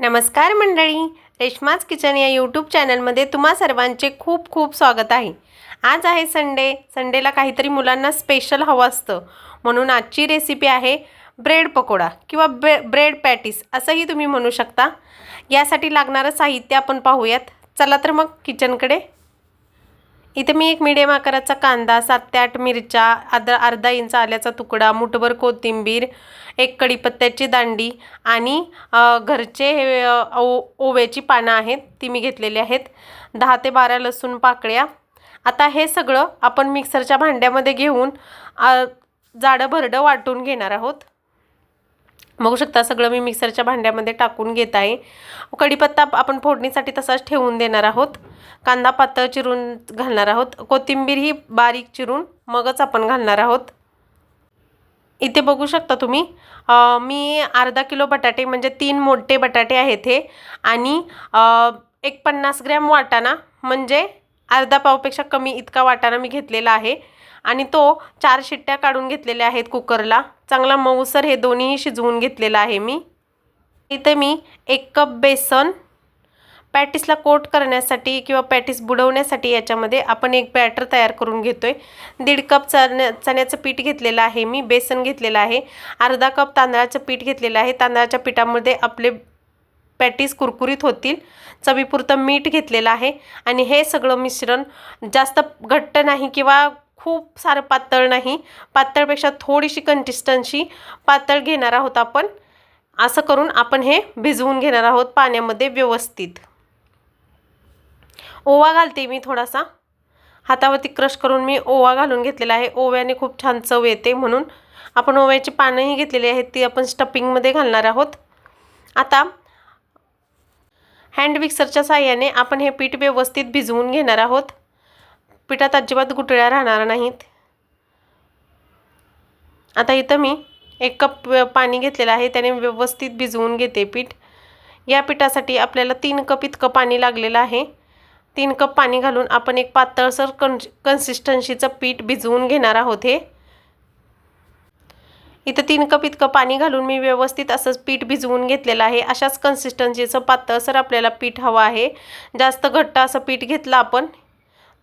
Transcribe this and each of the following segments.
नमस्कार मंडळी रेश्माज किचन या यूट्यूब चॅनलमध्ये तुम्हा सर्वांचे खूप खूप स्वागत आहे. आज आहे संडे संडेला काहीतरी मुलांना स्पेशल हवं असतं. म्हणून आजची रेसिपी आहे ब्रेड पकोडा किंवा ब्रे ब्रेड पॅटीस असंही तुम्ही म्हणू शकता. यासाठी लागणारं साहित्य आपण पाहूयात. चला तर मग किचनकडे इथे मी एक मिडियम आकाराचा कांदा सात ते आठ मिरच्या अर्धा अर्धा इंच आल्याचा तुकडा मुठभर कोथिंबीर एक कढीपत्त्याची दांडी आणि घरचे हे ओ ओव्याची पानं आहेत ती मी घेतलेली आहेत. दहा ते बारा लसूण पाकळ्या. आता हे सगळं आपण मिक्सरच्या भांड्यामध्ये घेऊन जाडं भरडं वाटून घेणार आहोत. बघू शकता सगळं मी मिक्सरच्या भांड्यामध्ये टाकून घेत आहे. कढीपत्ता आपण फोडणीसाठी तसाच ठेवून देणार आहोत. कांदा पातळ चिरून घालणार आहोत. कोथिंबीर ही बारीक चिरून मगच आपण घालणार आहोत. इथे बघू शकता तुम्ही मी अर्धा किलो बटाटे म्हणजे तीन मोठे बटाटे आहेत हे. आणि एक पन्नास ग्रॅम वाटाणा म्हणजे अर्धा पावपेक्षा कमी इतका वाटाणा मी घेतलेला आहे. आणि तो चार शिट्ट्या काढून घेतलेल्या आहेत कुकरला. चांगला मऊसर हे दोन्हीही शिजवून घेतलेलं आहे मी. इथे मी एक कप बेसन पॅटिसला कोट करण्यासाठी किंवा पॅटिस बुडवण्यासाठी याच्यामध्ये आपण एक बॅटर तयार करून घेतो आहे दीड कप चण्या चण्याचं पीठ घेतलेलं आहे मी बेसन घेतलेलं आहे. अर्धा कप तांदळाचं पीठ घेतलेलं आहे. तांदळाच्या पिठामध्ये आपले पॅटीस कुरकुरीत होतील. चवीपुरतं मीठ घेतलेलं आहे. आणि हे सगळं मिश्रण जास्त घट्ट नाही किंवा खूप सारं पातळ नाही. पातळपेक्षा थोडीशी कन्सिस्टन्सी पातळ घेणार आहोत आपण. असं करून आपण हे भिजवून घेणार आहोत पाण्यामध्ये व्यवस्थित. ओवा घालते मी थोडासा. हातावरती क्रश करून मी ओवा घालून घेतलेला आहे. ओव्याने खूप छान चव येते म्हणून. आपण ओव्याची पानंही घेतलेली आहेत ती आपण स्टपिंगमध्ये घालणार आहोत. आता हँड मिक्सरच्या साह्याने आपण हे पीठ व्यवस्थित भिजवून घेणार आहोत. पिठात अजिबात गुटळ्या राहणार नाहीत. आता इथं मी एक कप पाणी घेतलेलं आहे त्याने व्यवस्थित भिजवून घेते पीठ. या पिठासाठी आपल्याला तीन कप इतकं पाणी लागलेलं आहे. तीन कप पाणी घालून आपण एक पातळसर कन कन्सिस्टन्सीचं पीठ भिजवून घेणार आहोत हे. इथं तीन कप इतकं पाणी घालून मी व्यवस्थित असंच पीठ भिजवून घेतलेलं आहे. अशाच कन्सिस्टन्सीचं पातळसर आपल्याला पीठ हवं आहे. जास्त घट्ट असं पीठ घेतलं आपण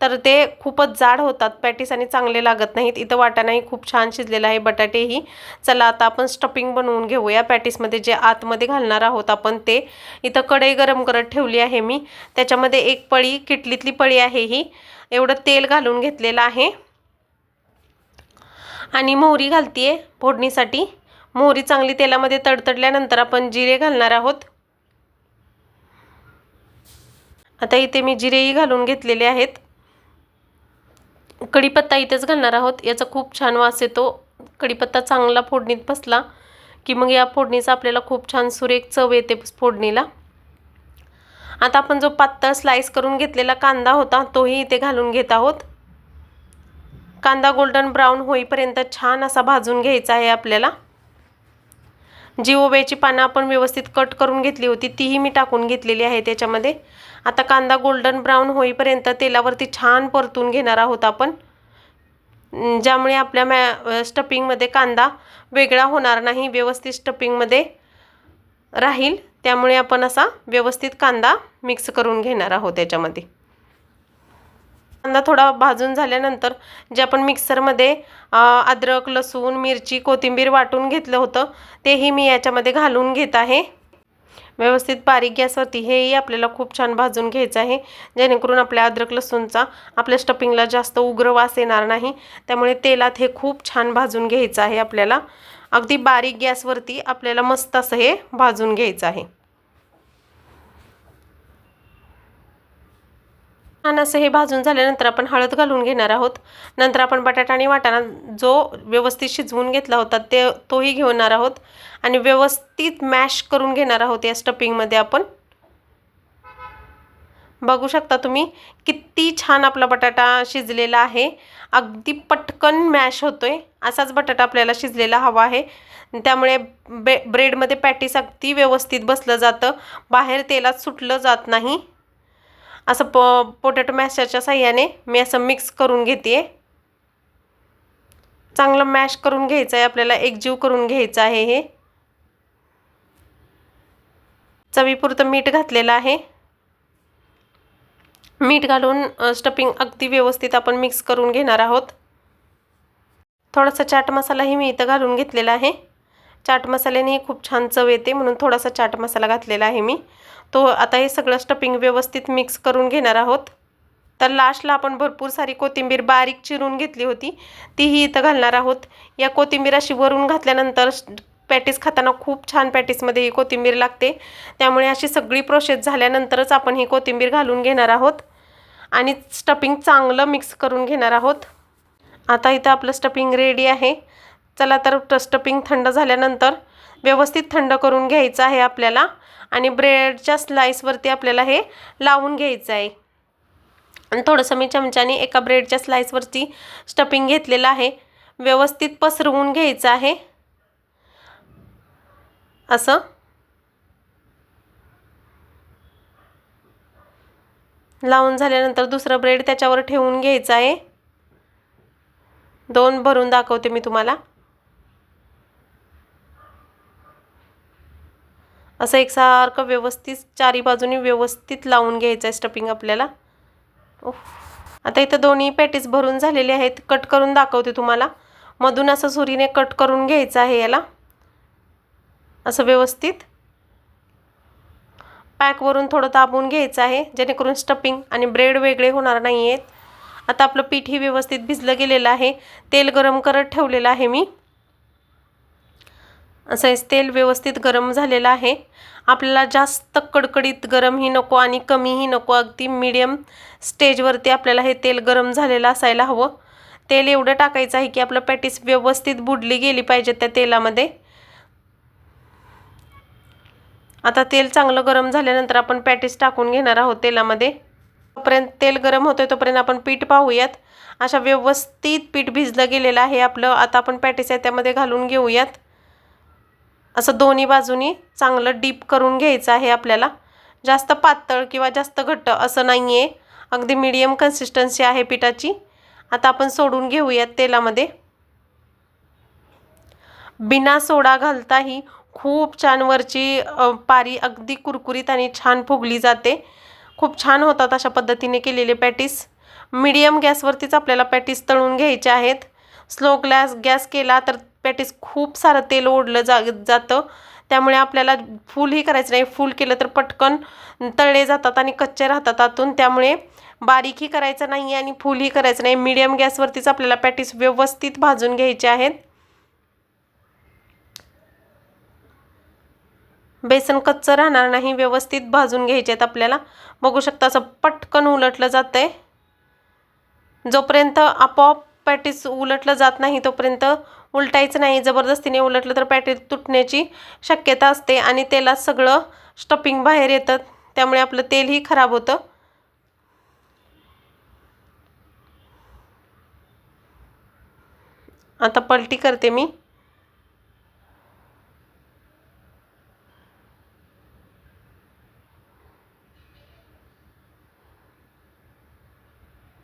तर ते खूपच जाड होतात. पॅटीस आणि चांगले लागत नाहीत. इथं वाटाणाही खूप छान शिजलेला आहे बटाटेही. चला आता आपण स्टफिंग बनवून घेऊया. पॅटीसमध्ये जे आतमध्ये घालणार आहोत आपण ते. इथं कढई गरम करत ठेवली आहे मी. त्याच्यामध्ये एक पळी किटलीतली पळी आहे ही. एवढं तेल घालून घेतलेलं आहे. आणि मोहरी घालतीये फोडणीसाठी. मोहरी चांगली तेलामध्ये तडतडल्यानंतर आपण जिरे घालणार आहोत. आता इथे मी जिरेही घालून घेतलेले आहेत. कढीपत्ता इथेच घालणार आहोत. याचा खूप छान वास येतो. कढीपत्ता चांगला फोडणीत बसला की मग या फोडणीचा आपल्याला खूप छान सुरेख चव येते फोडणीला. आता आपण जो पातळ स्लाइस करून घेतलेला कांदा होता तोही इथे घालून घेत आहोत. कांदा गोल्डन ब्राऊन होईपर्यंत छान असा भाजून घ्यायचा आहे आपल्याला. जी ओव्याची पानं आपण व्यवस्थित कट करून घेतली होती तीही मी टाकून घेतलेली आहे त्याच्यामध्ये. आता कांदा गोल्डन ब्राऊन होईपर्यंत तेलावरती छान परतून घेणार आहोत आपण. ज्यामुळे आपल्या मॅ स्टपिंगमध्ये कांदा वेगळा होणार नाही व्यवस्थित स्टपिंगमध्ये राहील. त्यामुळे आपण असा व्यवस्थित कांदा मिक्स करून घेणार आहोत त्याच्यामध्ये. कांदा थोडा भाजून झाल्यानंतर जे आपण मिक्सरमध्ये अद्रक लसूण मिरची कोथिंबीर वाटून घेतलं होतं तेही मी याच्यामध्ये घालून घेत आहे. व्यवस्थित बारीक गॅसवरती हेही आपल्याला खूप छान भाजून घ्यायचं आहे. जेणेकरून आपल्या अद्रक लसूणचा आपल्या स्टपिंगला जास्त उग्र वास येणार नाही. त्यामुळे तेलात हे खूप छान भाजून घ्यायचं आहे आपल्याला. अगदी बारीक गॅसवरती आपल्याला मस्त असं हे भाजून घ्यायचं आहे. आणि असं हे भाजून झाल्यानंतर आपण हळद घालून घेणार आहोत. नंतर आपण बटाटा आणि वाटाणा जो व्यवस्थित शिजवून घेतला होता ते तोही घेणार आहोत. आणि व्यवस्थित मॅश करून घेणार आहोत या स्टपिंगमध्ये आपण. बघू शकता तुम्ही किती छान आपला बटाटा शिजलेला आहे. अगदी पटकन मॅश होतो आहे असाच बटाटा आपल्याला शिजलेला हवा आहे. त्यामुळे बे ब्रेडमध्ये पॅटीस अगदी व्यवस्थित बसलं जातं. बाहेर तेलात सुटलं जात नाही. असं प पोटॅटो मॅशरच्या साह्याने मी असं मिक्स करून घेते चांगलं मॅश करून घ्यायचं आहे आपल्याला एकजीव करून घ्यायचं आहे हे. चवीपुरतं मीठ घातलेलं आहे. मीठ घालून स्टफिंग अगदी व्यवस्थित आपण मिक्स करून घेणार आहोत. थोडासा चाट मसालाही मी इथं घालून घेतलेला आहे. चाट मसाल्याने खूप छान चव येते म्हणून थोडासा चाट मसाला घातलेला आहे मी. तो आता हे सगळं स्टफिंग व्यवस्थित मिक्स करून घेणार आहोत. तर लास्टला आपण भरपूर सारी कोथिंबीर बारीक चिरून घेतली होती. तीही इथं घालणार आहोत. या कोथिंबीर अशी वरून घातल्यानंतर पॅटीस खाताना खूप छान पॅटीसमध्ये ही कोथिंबीर लागते. त्यामुळे अशी सगळी प्रोसेस झाल्यानंतरच आपण ही कोथिंबीर घालून घेणार आहोत. आणि स्टफिंग चांगलं मिक्स करून घेणार आहोत. आता इथं आपलं स्टफिंग रेडी आहे. चला तर स्टफिंग थंड झाल्यानंतर व्यवस्थित थंड करून घ्यायचं आहे आपल्याला. आणि ब्रेडच्या स्लाईसवरती आपल्याला हे लावून घ्यायचं आहे. आणि थोडंसं मी चमच्याने एका ब्रेडच्या स्लाईसवरती स्टफिंग घेतलेलं आहे. व्यवस्थित पसरवून घ्यायचं आहे. असं. लावून झाल्यानंतर दुसरं ब्रेड त्याच्यावर ठेवून घ्यायचं आहे. दोन भरून दाखवते मी तुम्हाला. असं एकसारखं व्यवस्थित चारी बाजूनी व्यवस्थित लावून घ्यायचं आहे स्टफिंग आपल्याला. आता इथं दोन्ही पॅटीस भरून झालेले आहेत. कट करून दाखवते तुम्हाला. मधून असं सुरीने कट करून घ्यायचं आहे याला. असं व्यवस्थित. पॅकवरून थोडं दाबून घ्यायचं आहे जेणेकरून स्टफिंग आणि ब्रेड वेगळे होणार नाही आहेत आता आपलं पीठही व्यवस्थित भिजलं गेलेलं आहे. तेल गरम करत ठेवलेलं आहे मी. असं तेल व्यवस्थित गरम झालेलं आहे. आपल्याला जास्त कडकडीत गरमही नको आणि कमीही नको. अगदी मीडियम स्टेजवरती आपल्याला हे तेल गरम झालेलं असायला हवं. तेल एवढं टाकायचं आहे की आपलं पॅटीस व्यवस्थित बुडली गेली पाहिजे त्या तेलामध्ये. आता तेल चांगलं गरम झाल्यानंतर आपण पॅटीस टाकून घेणार आहोत तेलामध्ये. तोपर्यंत तेल गरम होतोय तोपर्यंत आपण पीठ पाहूयात. अशा व्यवस्थित पीठ भिजलं गेलेलं आहे आपलं. आता आपण पॅटीस आहे त्यामध्ये घालून घेऊयात. असं दोन्ही बाजूनी चांगलं डीप करून घ्यायचं आहे आपल्याला. जास्त पातळ किंवा जास्त घट्ट असं नाही आहे अगदी मीडियम कन्सिस्टन्सी आहे पिठाची. आता आपण सोडून घेऊयात तेलामध्ये. बिना सोडा घालताही खूप छान वरची पारी अगदी कुरकुरीत आणि छान फुगली जाते. खूप छान होतात अशा पद्धतीने केलेले पॅटीस मीडियम गॅसवरतीच आपल्याला पॅटीस तळून घ्यायचे आहेत. स्लो ग्लॅस गॅस केला तर पॅटीस खूप सारं तेल ओढलं जा जातं. त्यामुळे आपल्याला फूलही करायचं नाही. फुल केलं तर पटकन तळले जातात आणि कच्चे राहतात आतून. त्यामुळे बारीकही करायचं नाही आणि फूलही करायचं नाही. मीडियम गॅसवरतीच आपल्याला पॅटीस व्यवस्थित भाजून घ्यायचे आहेत. बेसन कच्चं राहणार नाही. व्यवस्थित भाजून घ्यायचे आहेत आपल्याला. बघू शकता असं पटकन उलटलं जातं आहे जोपर्यंत आपोआप पॅटीस उलटलं जात नाही तोपर्यंत उलटायचं नाही. जबरदस्तीने उलटलं तर पॅटीस तुटण्याची शक्यता असते आणि तेलात सगळं स्टफिंग बाहेर येतं. त्यामुळे आपलं तेलही खराब होतं. आता पलटी करते मी.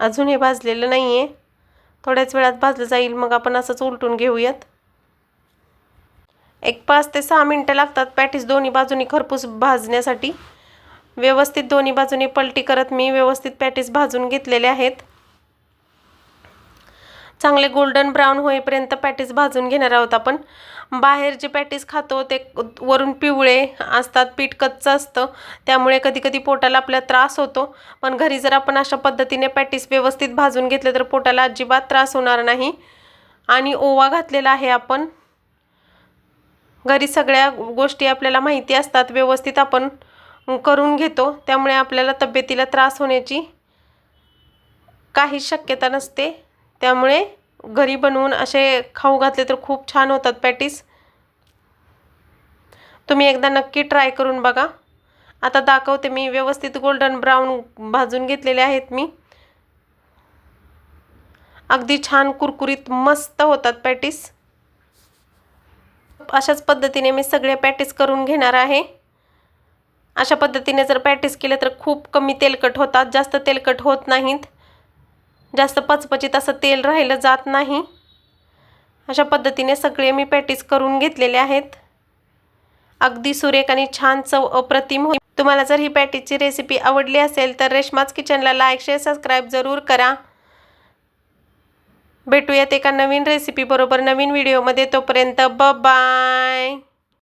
अजून हे भाजलेलं नाही आहे थोड्याच वेळात भाजलं जाईल मग आपण असंच उलटून घेऊयात. एक पाच ते सहा मिनटं लागतात पॅटीस दोन्ही बाजूनी खरपूस भाजण्यासाठी. व्यवस्थित दोन्ही बाजूनी पलटी करत मी व्यवस्थित पॅटीस भाजून घेतलेले आहेत. चांगले गोल्डन ब्राऊन होईपर्यंत पॅटीस भाजून घेणार आहोत आपण. बाहेर जे पॅटीस खातो ते वरून पिवळे असतात पीठ कच्चं असतं. त्यामुळे कधी कधी पोटाला आपल्या त्रास होतो. पण घरी जर आपण अशा पद्धतीने पॅटीस व्यवस्थित भाजून घेतले तर पोटाला अजिबात त्रास होणार नाही. आणि ओवा घातलेला आहे आपण. घरी सगळ्या गोष्टी आपल्याला माहिती असतात व्यवस्थित आपण करून घेतो. त्यामुळे आपल्याला तब्येतीला त्रास होण्याची काहीच शक्यता नसते. त्यामुळे घरी बनवून असे खाऊ घातले तर खूप छान होतात पॅटीस. तुम्ही एकदा नक्की ट्राय करून बघा. आता दाखवते मी व्यवस्थित गोल्डन ब्राऊन भाजून घेतलेले आहेत मी. अगदी छान कुरकुरीत मस्त होतात पॅटीस. अशाच पद्धतीने मी सगळे पॅटीस करून घेणार आहे. अशा पद्धतीने जर पॅटीस केले तर खूप कमी तेलकट होतात जास्त तेलकट होत नाहीत. जास्त पचपचीत असं तेल राहिलं जात नाही. अशा पद्धतीने सगळे मी पॅटीस करून घेतलेले आहेत. अगदी सुरेख आणि छान चव अप्रतिम होईल. तुम्हाला जर ही पॅटीची रेसिपी आवडली असेल तर रेशमाच किचनला लाईक शेअर सबस्क्राईब जरूर करा. भेटूयात एका नवीन रेसिपीबरोबर नवीन व्हिडिओमध्ये तोपर्यंत ब बाय